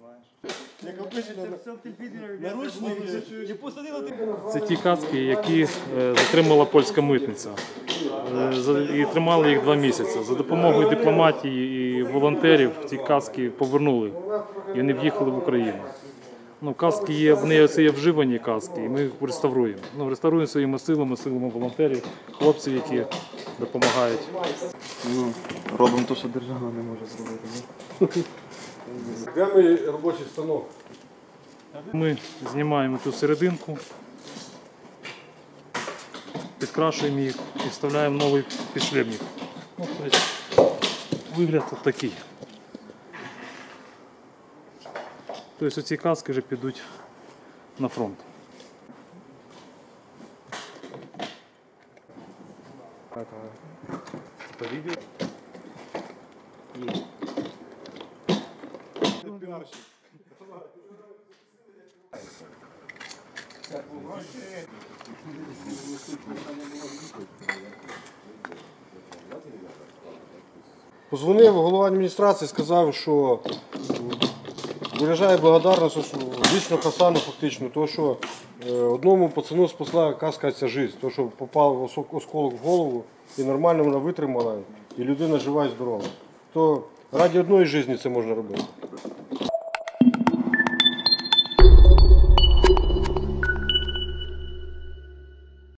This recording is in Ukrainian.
Знаєш. Наручники. І посадили ти. Це ті каски, які е, затримала польська митниця. Е, І тримали їх два місяці. За допомогою дипломатії і волонтерів ці каски повернули і вони в'їхали в Україну. Ну, каски є, вони це є вживані каски, і ми їх реставруємо. Ну, реставруємо своїми силами, силами волонтерів, хлопців, які допомагають. Ну, робимо те, що держава не може зробити. Де мій робочий станок? Ми знімаємо цю серединку, підкрашуємо їх і вставляємо новий підшлемник. Ну, тобто, вигляд такий. Тобто ці каски вже підуть на фронт. Позвонив голова адміністрації, сказав, що виражає благодарність лично Хасану фактично, то що е, одному пацану спасла каска ця життя, то що попав осколок в голову і нормально вона витримала, і людина жива і здорова. То раді одної житті це можна робити.